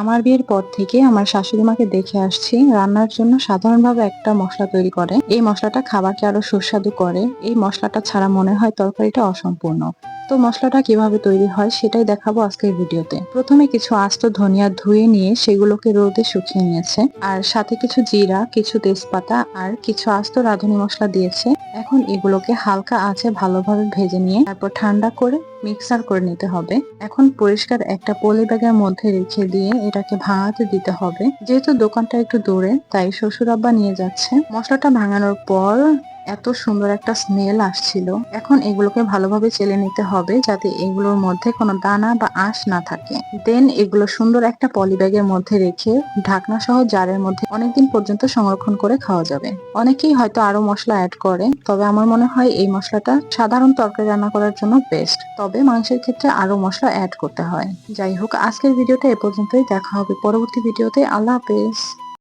আমার বিয়ের পর থেকে আমার শাশুড়ি মাকে দেখে আসছি, রান্নার জন্য সাধারণভাবে একটা মশলা তৈরি করে। এই মশলাটা খাবারকে আরও সুস্বাদু করে। এই মশলাটা ছাড়া মনে হয় তরকারিটা অসম্পূর্ণ। তো মশলাটা কীভাবে তৈরি হয় সেটাই দেখাবো আজকের ভিডিওতে। প্রথমে কিছু আস্ত ধনিয়া ধুয়ে নিয়ে সেগুলোকে রোদে শুকিয়ে নিয়েছে। আর সাথে কিছু জিরা, কিছু তেজপাতা আর কিছু আস্ত রাঁধুনি মশলা দিয়েছে। এখন এগুলোকে হালকা আঁচে ভালোভাবে ভেজে নিয়ে তারপর ঠান্ডা করে মিক্সার করে নিতে হবে। এখন পরিষ্কার একটা পলি ব্যাগের মধ্যে রেখে দিয়ে এটাকে ভাঙাতে দিতে হবে। যেহেতু দোকানটা একটু দূরে, তাই শ্বশুর আব্বা নিয়ে যাচ্ছে। মশলাটা ভাঙানোর পর এত সুন্দর একটা স্মেল আসছিল। এখন এগুলোকে ভালোভাবে চেলে নিতে হবে যাতে এগুলোর মধ্যে কোনো দানা বা আঁশ না থাকে। দেন এগুলো সুন্দর একটা পলি ব্যাগের মধ্যে রেখে ঢাকনা সহ জারের মধ্যে অনেকদিন পর্যন্ত সংরক্ষণ করে খাওয়া যাবে। অনেকেই হয়তো আরও মশলা অ্যাড করে, তবে আমার মনে হয় এই মশলাটা সাধারণ তরকারি রান্না করার জন্য বেস্ট তবে মাংসের ক্ষেত্রে আরও মশলা অ্যাড করতে হয়। যাই হোক, আজকের ভিডিওটা এ পর্যন্তই। দেখা হবে পরবর্তী ভিডিওতে। আল্লাহ হাফেজ।